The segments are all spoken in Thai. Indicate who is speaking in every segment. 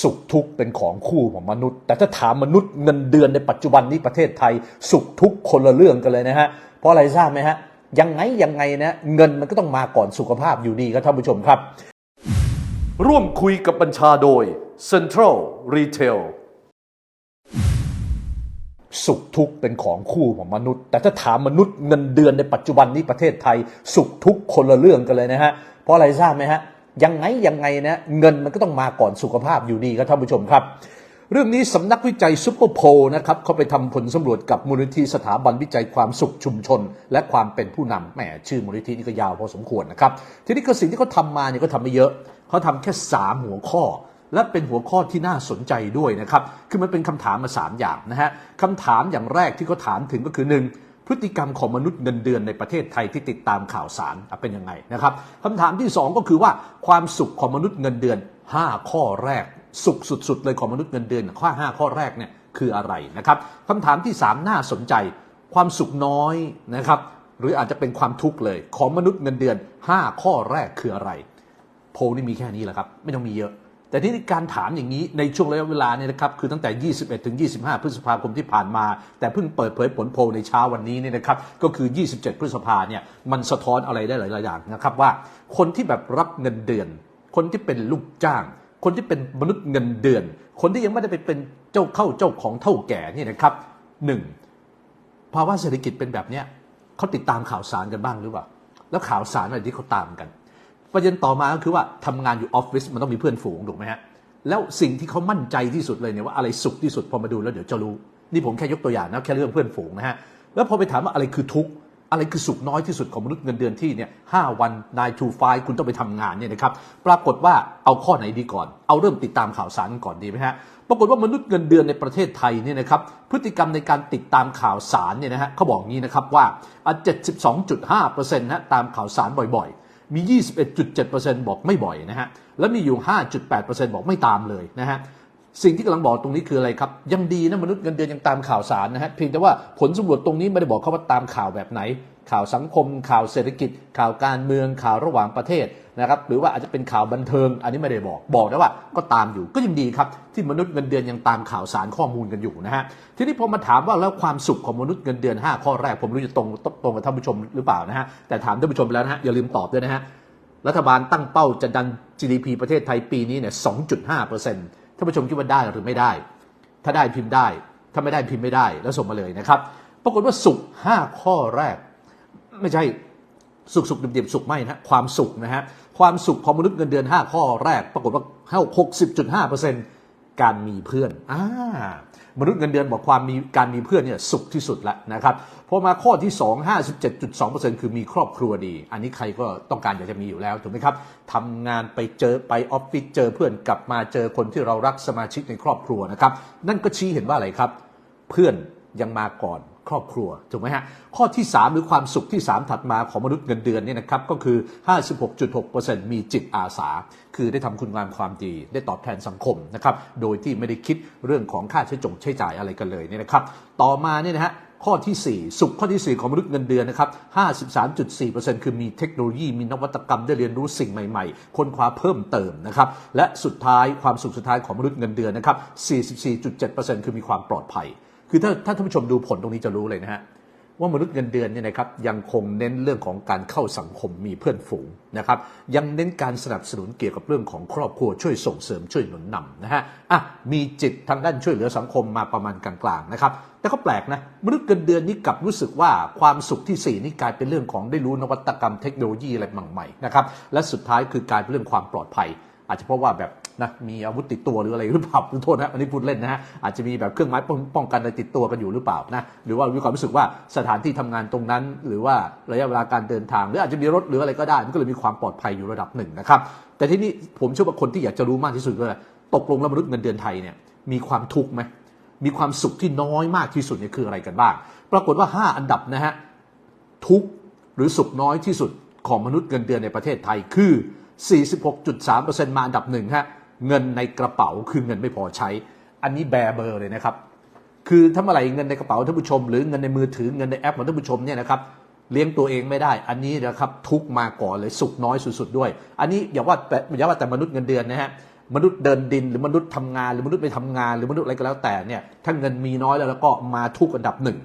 Speaker 1: สุขทุกข์เป็นของคู่ของมนุษย์ แต่ถ้าถามมนุษย์เงินเดือนในปัจจุบันนี้ประเทศไทย สุขทุกข์คนละเรื่องกันเลยนะฮะเพราะอะไรทราบไหมฮะยังไงยังไงนะเงินมันก็ต้องมาก่อนสุขภาพอยู่ดีครับท่านผู้ชมครับ
Speaker 2: ร่วมคุยกับบัญชาโดย Central Retail
Speaker 1: สุขทุกข์เป็นของคู่ของมนุษย์ แต่ถ้าถามมนุษย์เงินเดือนในปัจจุบันนี้ประเทศไทย สุขทุกข์คนละเรื่องกันเลยนะฮะเพราะอะไรทราบไหมฮะ ยังไงยังไงนะเงินมันก็ต้องมาก่อนสุขภาพอยู่ดีครับท่านผู้ชมครับ เรื่องนี้สำนักวิจัยซุปเปอร์โพลนะครับเขาไปทำผลสำรวจกับมูลนิธิสถาบันวิจัยความสุขชุมชน และความเป็นผู้นำแหมชื่อมูลนิธินี่ก็ยาวพอสมควรนะครับทีนี้ก็สิ่งที่เขาทำมาเนี่ยก็ทำไม่เยอะเขาทำแค่ 3 หัวข้อและเป็นหัวข้อที่น่าสนใจด้วยนะครับ คือมันเป็นคำถามมา 3 อย่างนะฮะคำถามอย่างแรกที่เขาถามถึงก็คือ 1. พฤติกรรมของมนุษย์เงินเดือนในประเทศไทยที่ติดตามข่าวสารเป็นยังไงนะครับคำถามที่ 2 ก็คือว่าความสุขของมนุษย์เงินเดือน 5 ข้อแรก สุขสุดๆเลยของมนุษย์เงินเดือนข้อ5ข้อแรกเนี่ยคืออะไรนะครับคำถามที่ 3 น่าสนใจ ความสุขน้อยนะครับหรืออาจจะเป็นความทุกข์เลยของมนุษย์เงินเดือน 5 ข้อแรกคืออะไร โพลนี่มีแค่นี้แหละครับ ไม่ต้องมีเยอะ แต่ที่การถามอย่างนี้ในช่วงระยะเวลาเนี่ยนะครับคือตั้งแต่ 21 ถึง 25 พฤษภาคมที่ผ่านมา แต่เพิ่งเปิดเผยผลโพลในเช้าวันนี้เนี่ยนะครับก็คือ 27 พฤษภาเนี่ยมันสะท้อนอะไรได้หลายๆอย่างนะครับว่า คนที่แบบรับเงินเดือน คนที่เป็นลูกจ้าง คนที่เป็นมนุษย์เงินเดือน คนที่ยังไม่ได้ไปเป็นเจ้าเข้าเจ้าของเท่าแก่นี่นะครับหนึ่งภาวะเศรษฐกิจเป็นแบบเนี้ยเขาติดตามข่าวสารกันบ้างหรือเปล่า แล้วข่าวสารอะไรที่เขาตามกัน ประเด็นต่อมาก็คือว่าทำงานอยู่ออฟฟิศมันต้องมีเพื่อนฝูงถูกไหมฮะแล้วสิ่งที่เขามั่นใจที่สุดเลยเนี่ยว่าอะไรสุขที่สุดพอมาดูแล้วเดี๋ยวจะรู้ นี่ผมแค่ยกตัวอย่างนะแค่เรื่องเพื่อนฝูงนะฮะแล้วพอไปถามว่าอะไรคือทุกข์อะไรคือสุขน้อยที่สุดของมนุษย์เงินเดือนที่เนี่ยห้าวันนายทูไฟคุณต้องไปทำงานเนี่ยนะครับปรากฏว่าเอาข้อไหนดีก่อน เอาเริ่มติดตามข่าวสารก่อนดีไหมฮะปรากฏว่ามนุษย์เงินเดือนในประเทศไทยเนี่ยนะครับพฤติกรรมในการติดตามข่าวสารเนี่ยนะฮะเขาบอกงี้นะครับว่าอะ72.5%นะตามข่าวสารบ่อยๆ มี 21.7%บอกไม่บ่อยนะฮะ แล้วมีอยู่ 5.8%บอกไม่ตามเลยนะฮะ สิ่งที่กำลังบอกตรงนี้คืออะไรครับ ยังดีนะมนุษย์เงินเดือนยังตามข่าวสารนะฮะ เพียงแต่ว่าผลสำรวจตรงนี้ไม่ได้บอกเขาว่าตามข่าวแบบไหน ข่าวสังคม ข่าวเศรษฐกิจ ข่าวการเมือง ข่าวระหว่างประเทศ นะครับหรือว่าอาจจะเป็นข่าวบันเทิง อันนี้ไม่ได้บอกบอกนะว่าก็ตามอยู่ก็ยังดีครับ ที่มนุษย์เงินเดือนยังตามข่าวสารข้อมูลกันอยู่นะฮะทีนี้พอมาถามว่าแล้วความสุขของมนุษย์เงินเดือน 5 ข้อแรกผมรู้จะตรงตรงกับท่านผู้ชมหรือเปล่านะฮะแต่ถามท่านผู้ชมแล้วนะฮะอย่าลืมตอบด้วยนะฮะรัฐบาลตั้งเป้าจะดัน GDP ประเทศไทยปีนี้เนี่ย 2.5%ท่านผู้ชมคิดว่าได้หรือไม่ได้ ถ้าได้พิมพ์ได้ ถ้าไม่ได้พิมพ์ไม่ได้แล้วส่งมาเลยนะครับ ปรากฏว่าสุข 5 ข้อแรก ไม่ใช่สุขสุขเดียมๆสุขไม่นะ ความสุขนะฮะ ความสุขของมนุษย์เงินเดือน 5 ข้อแรก ปรากฏว่าเข้า60.5%การมีเพื่อนอ่ามนุษย์เงินเดือนบอกความมีการมีเพื่อนเนี่ยสุขที่สุดแล้วนะครับพอมาข้อที่ 2 57.2%คือมีครอบครัวดี อันนี้ใครก็ต้องการอยากจะมีอยู่แล้วถูกไหมครับทำงานไปเจอไปออฟฟิศเจอเพื่อนกลับมาเจอคนที่เรารักสมาชิกในครอบครัวนะครับนั่นก็ชี้เห็นว่าอะไรครับ เพื่อนยังมาก่อน ครอบครัวถูกไหมฮะข้อที่ 3 หรือความสุขที่ 3 ถัดมาของมนุษย์เงินเดือนเนี่ยนะครับก็คือ 56.6%มีจิตอาสา คือได้ทำคุณงามความดี ได้ตอบแทนสังคมนะครับโดยที่ไม่ได้คิดเรื่องของค่าใช้จงใช้จ่ายอะไรกันเลยเนี่ยนะครับต่อมาเนี่ยนะฮะข้อที่ 4 สุขข้อที่ 4 ของมนุษย์เงินเดือนนะครับ 53.4%คือมีเทคโนโลยี มีนวัตกรรมได้เรียนรู้สิ่งใหม่ๆ ค้นคว้าเพิ่มเติมนะครับ และสุดท้ายความสุขสุดท้ายของมนุษย์เงินเดือนนะครับ 44.7%คือมีความปลอดภัย คือถ้าท่านผู้ชมดูผลตรงนี้จะรู้เลยนะฮะว่ามนุษย์เงินเดือนเนี่ยนะครับยังคงเน้นเรื่องของการเข้าสังคมมีเพื่อนฝูงนะครับยังเน้นการสนับสนุนเกี่ยวกับเรื่องของครอบครัวช่วยส่งเสริมช่วยหนุนนำนะฮะอะมีจิตทางด้านช่วยเหลือสังคมมาประมาณกลางๆนะครับแต่ก็แปลกนะมนุษย์เงินเดือนนี้กลับรู้สึกว่าความสุขที่ 4 นี่กลายเป็นเรื่องของได้รู้นวัตกรรมเทคโนโลยีอะไรใหม่ๆนะครับและสุดท้ายคือกลายเป็นเรื่องความปลอดภัย อาจจะเพราะว่าแบบนะมีอาวุธติดตัวหรืออะไรหรือเปล่าโทษนะอันนี้พูดเล่นนะฮะอาจจะมีแบบเครื่องไม้ป้องกันอะไรติดตัวกันอยู่หรือเปล่านะหรือว่ามีความรู้สึกว่าสถานที่ทำงานตรงนั้น หรือว่าระยะเวลาการเดินทาง หรืออาจจะมีรถหรืออะไรก็ได้ มันก็เลยมีความปลอดภัยอยู่ระดับหนึ่งนะครับแต่ที่นี้ผมเชื่อว่าคนที่อยากจะรู้มากที่สุดก็คือตกลงแล้วมนุษย์เงินเดือนไทยเนี่ยมีความทุกข์ไหมมีความสุขที่น้อยมากที่สุดเนี่ยคืออะไรกันบ้าง ปรากฏว่า 5 อันดับนะฮะทุกข์หรือสุขน้อยที่สุดของมนุษย์เงินเดือนในประเทศไทยคือ 46.3%มาอันดับหนึ่งฮะเงินในกระเป๋าคือเงินไม่พอใช้ อันนี้แบร์เบอร์เลยนะครับ คือถ้าเมื่อไหร่เงินในกระเป๋าท่านผู้ชม หรือเงินในมือถือเงินในแอปของท่านผู้ชมเนี่ยนะครับเลี้ยงตัวเองไม่ได้ อันนี้นะครับทุกมาก่อนเลยสุขน้อยสุดๆด้วย อันนี้อย่าว่าแต่อย่าว่าแต่มนุษย์เงินเดือนนะฮะมนุษย์เดินดินหรือมนุษย์ทำงาน หรือมนุษย์ไปทำงาน หรือมนุษย์อะไรก็แล้วแต่เนี่ยถ้าเงินมีน้อยแล้วแล้วก็มาทุกอันดับหนึ่ง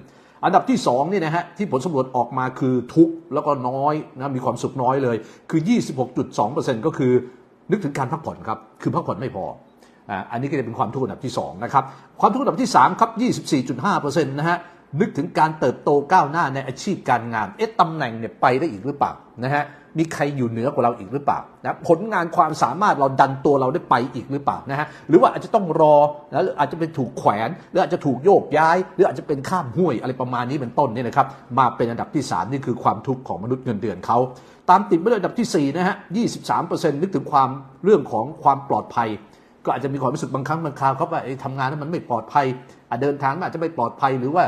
Speaker 1: อันดับที่2นี่นะฮะที่ผลสำรวจออกมาคือทุกข์แล้วก็น้อยนะมีความสุขน้อยเลย คือ 26.2%ก็คือนึกถึงการพักผ่อนครับ คือพักผ่อนไม่พออ่าอันนี้ก็จะเป็นความทุกข์อันดับที่2นะครับความทุกข์อันดับที่3ครับ 24.5%นะฮะ นึกถึงการเติบโตก้าวหน้าในอาชีพการงาน เอ๊ะตำแหน่งเนี่ยไปได้อีกหรือเปล่านะฮะ มีใครอยู่เหนือกว่าเราอีกหรือเปล่านะผลงานความสามารถเราดันตัวเราได้ไปอีกหรือเปล่านะฮะ หรือว่าอาจจะต้องรอนะหรือาจจะเป็นถูกแขวน หรืออาจจะถูกโยกย้าย หรืออาจจะเป็นข้ามห้วยอะไรประมาณนี้เป็นต้นเนี่ยนะครับ มาเป็นอันดับที่ 3 นี่คือความทุกข์ของมนุษย์เงินเดือนเขา ตามติดมาด้วยอันดับทีสี่4นะฮะ 23%นึกถึงความเรื่องของความปลอดภัย ก็อาจจะมีความรู้สึกบางครั้งบางคราวครับว่าทำงานนั้นมันไม่ปลอดภัยอะเดินทางอาจจะไม่ปลอดภัยหรือว่า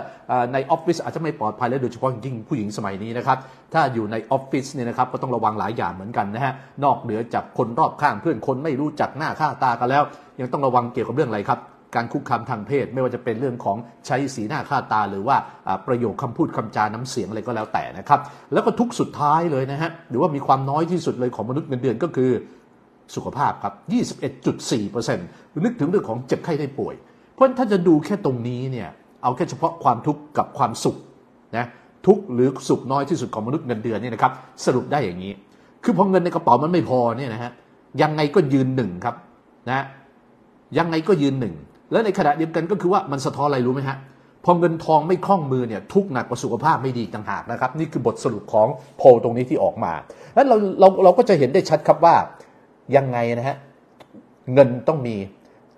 Speaker 1: ในออฟฟิศอาจจะไม่ปลอดภัยและโดยเฉพาะยิ่งผู้หญิงสมัยนี้นะครับถ้าอยู่ในออฟฟิศเนี่ยนะครับก็ต้องระวังหลายอย่างเหมือนกันนะฮะนอกเหนือจากคนรอบข้างเพื่อนคนไม่รู้จักหน้าค่าตากันแล้ว ยังต้องระวังเกี่ยวกับเรื่องอะไรครับการคุกคามทางเพศไม่ว่าจะเป็นเรื่องของใช้สีหน้าค่าตา หรือว่าประโยคคำพูดคำจาน้ำเสียงอะไรก็แล้วแต่นะครับ แล้วก็ทุกสุดท้ายเลยนะฮะหรือว่ามีความน้อยที่สุดเลยของมนุษย์เงินเดือนก็คือ สุขภาพครับ 21.4%นึกถึงเรื่องของเจ็บไข้ได้ป่วย เพราะฉะนั้นถ้าจะดูแค่ตรงนี้เนี่ยเอาแค่เฉพาะความทุกข์กับความสุขนะทุกหรือสุขน้อยที่สุดของมนุษย์เงินเดือนเนี่ยนะครับสรุปได้อย่างนี้ คือพอเงินในกระเป๋ามันไม่พอเนี่ยนะฮะยังไงก็ยืนหนึ่งครับนะยังไงก็ยืนหนึ่งแล้วในขณะเดียวกันก็คือว่ามันสะท้อนอะไรรู้ไหมฮะพอเงินทองไม่คล่องมือเนี่ยทุกข์หนักกว่าสุขภาพไม่ดีต่างหากนะครับ นี่คือบทสรุปของโพลตรงนี้ที่ออกมาแล้วเราเราเราก็จะเห็นได้ชัดครับว่า ยังไงนะฮะเงินต้องมี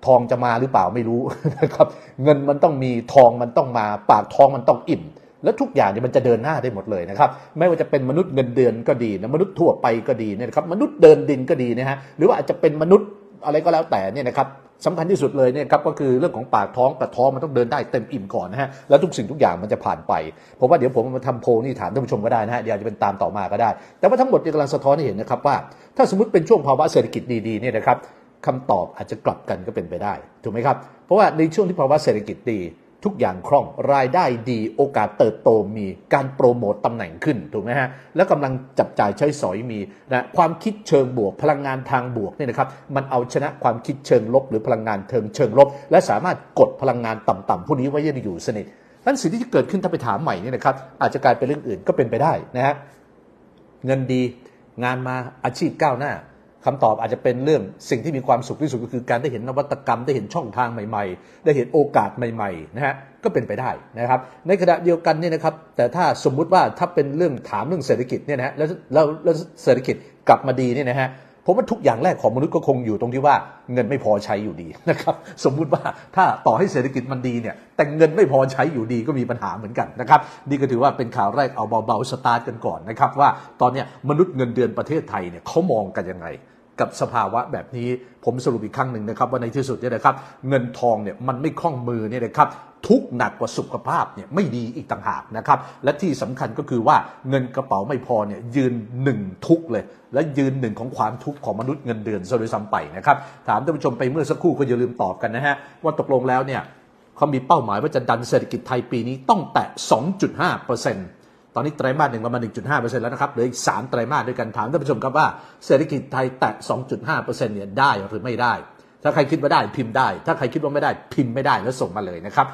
Speaker 1: ทองจะมาหรือเปล่าไม่รู้นะครับ เงินมันต้องมีทองมันต้องมา ปากท้องมันต้องอิ่ม แล้วทุกอย่างเนี่ยมันจะเดินหน้าได้หมดเลยนะครับ ไม่ว่าจะเป็นมนุษย์เงินเดือนก็ดีนะมนุษย์ทั่วไปก็ดีเนี่ยนะครับมนุษย์เดินดินก็ดีนะฮะหรือว่าอาจจะเป็นมนุษย์อะไรก็แล้วแต่เนี่ยนะครับ สำคัญที่สุดเลยเนี่ยครับก็คือเรื่องของปากท้องกระท้องมันต้องเดินได้เต็มอิ่มก่อนนะฮะแล้วทุกสิ่งทุกอย่างมันจะผ่านไปเพราะว่าเดี๋ยวผมมาทำโพลนี่ถามท่านผู้ชมก็ได้นะฮะเดี๋ยวจะเป็นตามต่อมาก็ได้ แต่ว่าทั้งหมดกำลังสะท้อนให้เห็นนะครับว่าถ้าสมมติเป็นช่วงภาวะเศรษฐกิจดีๆเนี่ยนะครับคำตอบอาจจะกลับกันก็เป็นไปได้ถูกไหมครับเพราะว่าในช่วงที่ภาวะเศรษฐกิจดี ทุกอย่างคล่องรายได้ดีโอกาสเติบโตมีการโปรโมตตำแหน่งขึ้นถูกไหมฮะแล้วกำลังจับจ่ายใช้สอยมีนะความคิดเชิงบวก พลังงานทางบวกเนี่ยนะครับมันเอาชนะความคิดเชิงลบ หรือพลังงานเทิงเชิงลบ และสามารถกดพลังงานต่ำๆพวกนี้ไว้ยังอยู่สนิทนั้นสิ่งที่จะเกิดขึ้นถ้าไปถามใหม่เนี่ยนะครับอาจจะกลายเป็นเรื่องอื่นก็เป็นไปได้นะฮะเงินดีงานมาอาชีพก้าวหน้า คำตอบอาจจะเป็นเรื่องสิ่งที่มีความสุขที่สุดก็คือการได้เห็นนวัตกรรมได้เห็นช่องทางใหม่ๆ ได้เห็นโอกาสใหม่ๆนะฮะก็เป็นไปได้นะครับ ในขณะเดียวกันเนี่ยนะครับแต่ถ้าสมมุติว่าถ้าเป็นเรื่องถามเรื่องเศรษฐกิจเนี่ยนะฮะแล้วแล้วเศรษฐกิจกลับมาดีเนี่ยนะฮะผมว่าทุกอย่างแรกของมนุษย์ก็คงอยู่ตรงที่ว่าเงินไม่พอใช้อยู่ดีนะครับสมมุติว่าถ้าต่อให้เศรษฐกิจมันดีเนี่ยแต่เงินไม่พอใช้อยู่ดีก็มีปัญหาเหมือนกันนะครับนี่ก็ถือว่าเป็นข่าวแรกเอาเบาๆสตาร์ทกันก่อนนะครับว่าตอนนี้มนุษย์เงินเดือนประเทศไทยเนี่ยเขามองกันยังไง กับสภาวะแบบนี้ผมสรุปอีกครั้งหนึ่งนะครับว่าในที่สุดเนี่ยนะครับ เงินทองเนี่ยมันไม่คล่องมือเนี่ยนะครับทุกหนักกว่าสุขภาพเนี่ยไม่ดีอีกต่างหากนะครับ และที่สำคัญก็คือว่าเงินกระเป๋าไม่พอเนี่ยยืนหนึ่งทุกเลย และยืนหนึ่งของความทุกข์ของมนุษย์เงินเดือนซะด้วยซ้ำไปนะครับ ถามท่านผู้ชมไปเมื่อสักครู่ก็อย่าลืมตอบกันนะฮะว่าตกลงแล้วเนี่ยเขามีเป้าหมายว่าจะดันเศรษฐกิจไทยปีนี้ต้องแตะ 2.5เปอร์เซ็นต์ ตอนนี้ไตรมาสหนึ่งประมาณ 1.5%แล้วนะครับเหลืออีก 3 ไตรมาสด้วยกันถามท่านผู้ชมครับว่าเศรษฐกิจไทยแตะ 2.5%เนี่ยได้หรือไม่ได้ ถ้าใครคิดว่าได้พิมพ์ได้ ถ้าใครคิดว่าไม่ได้พิมพ์ไม่ได้แล้วส่งมาเลยนะครับ